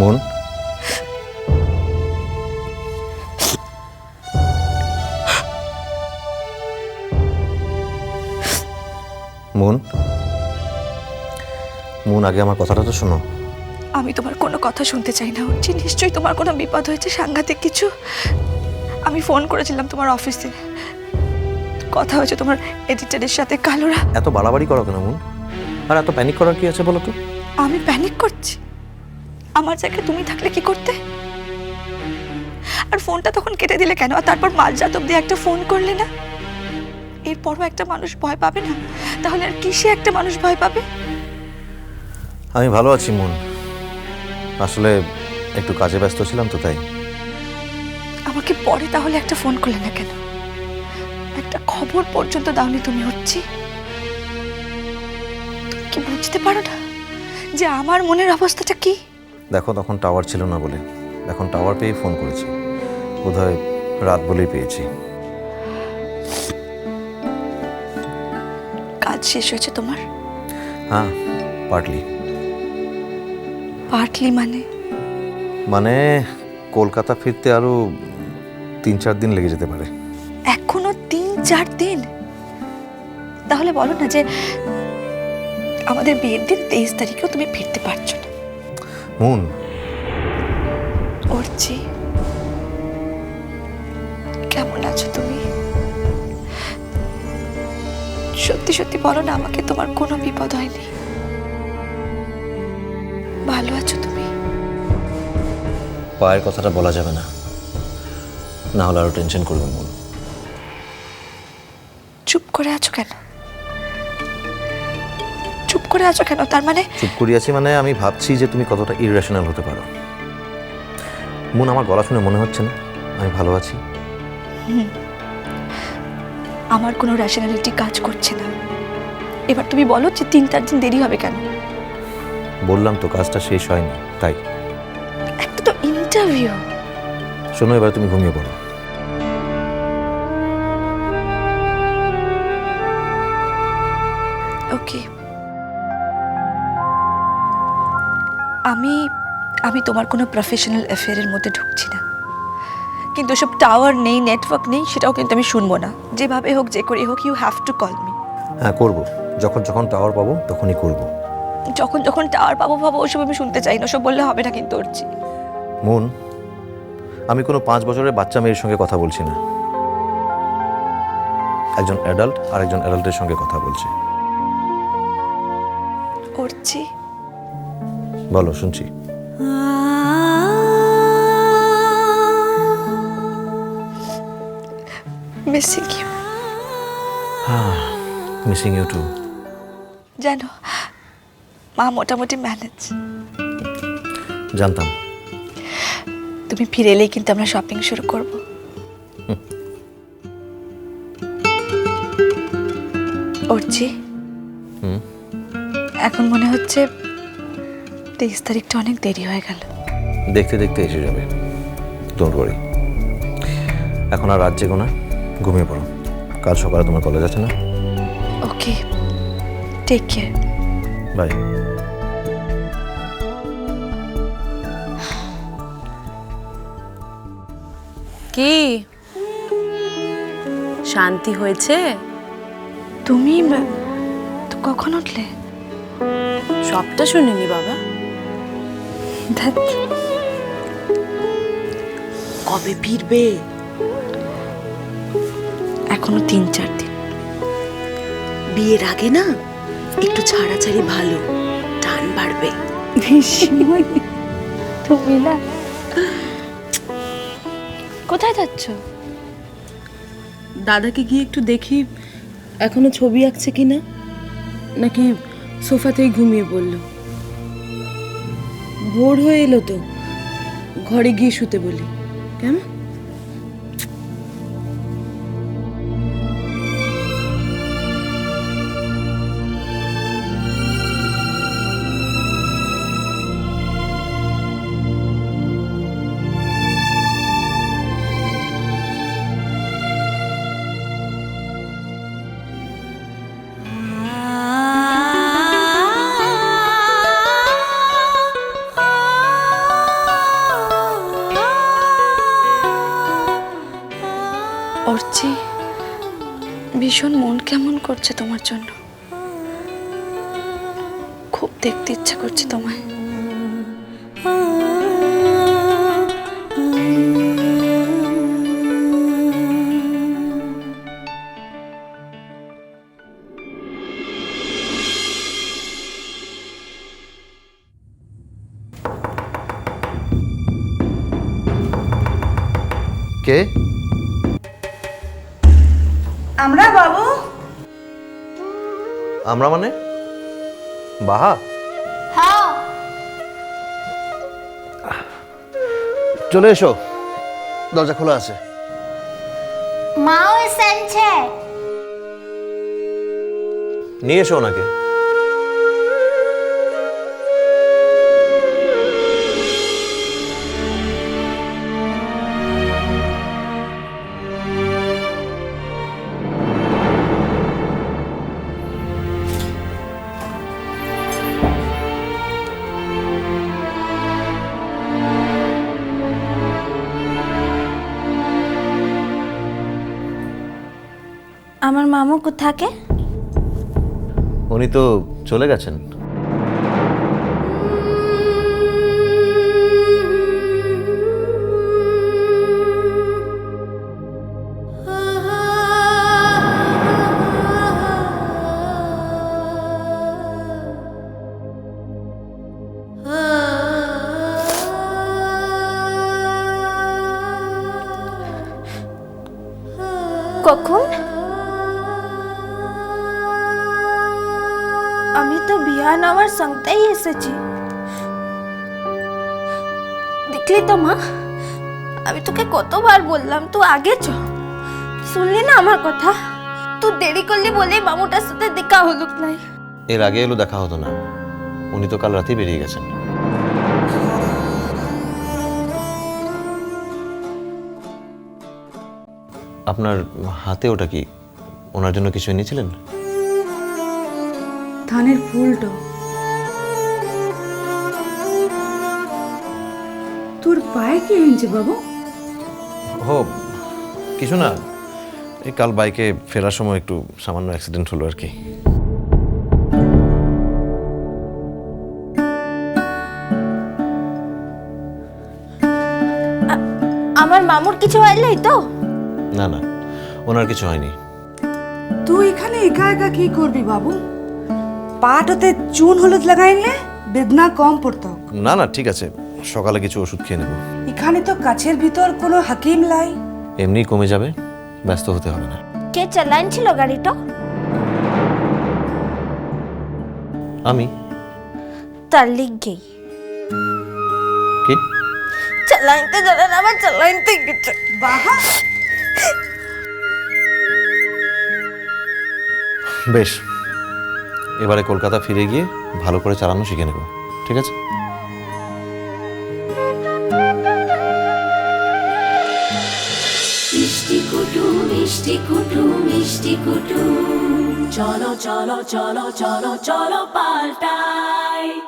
মন। মন। মন আগে আমার কথাটা তো শোনো। আমি তোমার কোনো কথা শুনতে চাই না হচ্ছে নিশ্চয়ই তোমার কোনো বিপদ হয়েছে সাংঘাতিক কিছু। আমি ফোন করেছিলাম তোমার অফিসে। কথা হয়েছে তোমার এডিটরের সাথে। কালোরা। এত বাড়াবাড়ি করো কেন মন? আর এত প্যানিক করার কি আছে বলো তো? আমি প্যানিক করছি। আমার জায়গায় তুমি থাকলে কি করতে? আর ফোনটা তখন কেটে দিলে কেন? আর তারপর মাঝরাত অব্দি একটা ফোন করলে না? এরপরও একটা মানুষ ভয় পাবে না? তাহলে আর কিসে একটা মানুষ ভয় পাবে? আমি ভালো আছি মন। আসলে একটু কাজে ব্যস্ত ছিলাম তো তাই। আমাকে পরে তাহলে একটা ফোন করলে না কেন? একটা খবর পর্যন্ত দাওনি তুমি হচ্ছি। তুমি কি বুঝতে পারো না যে আমার মনের অবস্থাটা কি? দেখো তখন টাওয়ার ছিল না বলে। এখন টাওয়ার পেয়ে ফোন করেছি। বোধহয় রাত বলেই পেয়েছি। কাজ শেষ হয়েছে তোমার? হ্যাঁ পার্টলি। পার্টলি মানে? মানে কলকাতা ফিরতে আরও তিন চার দিন লেগে যেতে পারে। এখনও তিন চার দিন? তাহলে বলো না যে আমাদের বিয়ের দিন তেইশ তারিখেও তুমি ফিরতে পারছ না। মুন অর্চি কেমন আছো তুমি? সত্যি সত্যি বলো না আমাকে তোমার কোনো বিপদ হয়নি। ভালো আছো তুমি? পায়ের কথাটা বলা যাবে না। না হলে আরও টেনশন করবে মন। চুপ করে আছো কেন? চুপ করে আছো কেন? তার মানে চুপ করিয়াছি মানে আমি ভাবছি যে তুমি কতটা ইরেশনাল হতে পারো। মন আমার গলা শুনে মনে হচ্ছে না। আমি ভালো আছি। আমার কোনো র্যাশনালিটি কাজ করছে না। এবার তুমি বলো যে তিন চার দিন দেরি হবে কেন? বললাম তো কাজটা শেষ হয়নি তাই। একটা তো ইন্টারভিউ শোনো এবার তুমি ঘুমিয়ে পড়ো। ওকে আমি আমি তোমার কোনো প্রফেশনাল অ্যাফেয়ারের মধ্যে ঢুকছি না। কিন্তু সব টাওয়ার নেই নেটওয়ার্ক নেই সেটাও কিন্তু আমি শুনব না। যেভাবে হোক যে করে হোক you have to call me হ্যাঁ করব। যখন যখন টাওয়ার পাবো তখনই করব। যখন যখন টাওয়ার পাবো পাবো ওসব আমি শুনতে চাই না ওসব বললে হবে না কিন্তু অর্জি মন আমি কোনো পাঁচ বছরের বাচ্চা মেয়ের সঙ্গে কথা বলছি না। একজন অ্যাডাল্ট আর একজন অ্যাডাল্টের সঙ্গে কথা বলছি। অর্জি বলো শুনছি। Missing you. Missing you too. জানো মা মোটামুটি ম্যানেজ। জানতাম। তুমি ফিরে এলেই কিন্তু আমরা শপিং শুরু করব। অর্জি? এখন মনে হচ্ছে তেইশ তারিখটা অনেক দেরি হয়ে গেল। দেখতে দেখতে এসে যাবে। ডোন্ট ওয়ারি এখন আর রাত জেগো না ঘুমিয়ে পড়ো। কাল সকালে তোমার কলেজ আছে না? ওকে টেক কেয়ার বাই কি? শান্তি হয়েছে? তুমি কখন উঠলে? সবটা শুনিনি বাবা। কবে ফিরবে? এখনও তিন চার দিন। বিয়ের আগে না একটু ছাড়াছাড়ি ভালো টান বাড়বে। তুমি না। কোথায় যাচ্ছ? দাদাকে গিয়ে একটু দেখি এখনও ছবি আঁকছে কিনা? নাকি সোফাতেই ঘুমিয়ে পড়ল? ভোর হয়ে এলো তো। ঘরে গিয়ে শুতে বলি। কেমন? ভীষণ মন কেমন করছে তোমার জন্য। খুব দেখতে ইচ্ছা করছে তোমায়। কে? আমরা বাবু? আমরা মানে? বাহা? হ্যাঁ। চলে এসো। দরজা খোলা আছে। মাও এসেছে। নিয়ে এসো ওনাকে। আমার মামু কোথাকে? উনি তো চলে গেছেন। আমি তো বিয়া নেওয়ার সঙ্গেই এসেছি। দেখলি তো মা, আমি তোকে কতবার বললাম, তুই আগে চ। শুনলি না আমার কথা? তুই দেরি করলি বলে মামুটার সাথে দেখা হলো নাই। এর আগে এলো দেখা হতো না। উনি তো কাল রাতেই বেরিয়ে গেছেন। আপনার হাতে ওটা কি? ওনার জন্য কিছু এনেছিলেন? ধানের ফুলটা। তোর পায়ে কি হয়েছে বাবু? ও কিছু না। এই কাল বাইকে ফেরার সময় একটু সামান্য অ্যাক্সিডেন্ট হলো আর কি। আমার মামুর কিছু হইলাই তো? না না ওনার কিছু হয়নি। তুই এখানে একা একা কি করবি বাবু? পাট হতে চুন হলুদ লাগাইলে বেদনা কম পড়তো। না না ঠিক আছে। সকালে কিছু ওষুধ খেয়ে নেব। এখানে তো কাছের ভিতর কোনো হাকিম লাই এমনি কমে যাবে ব্যস্ত হতে হবে না। কে চালান ছিল গাড়িটা? আমি। তার লিগ। গেই কি? চালাইতে জানে না আমার চালাইতে গেছে। বাহা। বেশ এবারে কলকাতা ফিরে গিয়ে ভালো করে চালানো শিখে নেব, ঠিক আছে? মিষ্টি কুটু চলো চলো চলো চলো চলো, পাল্টাই।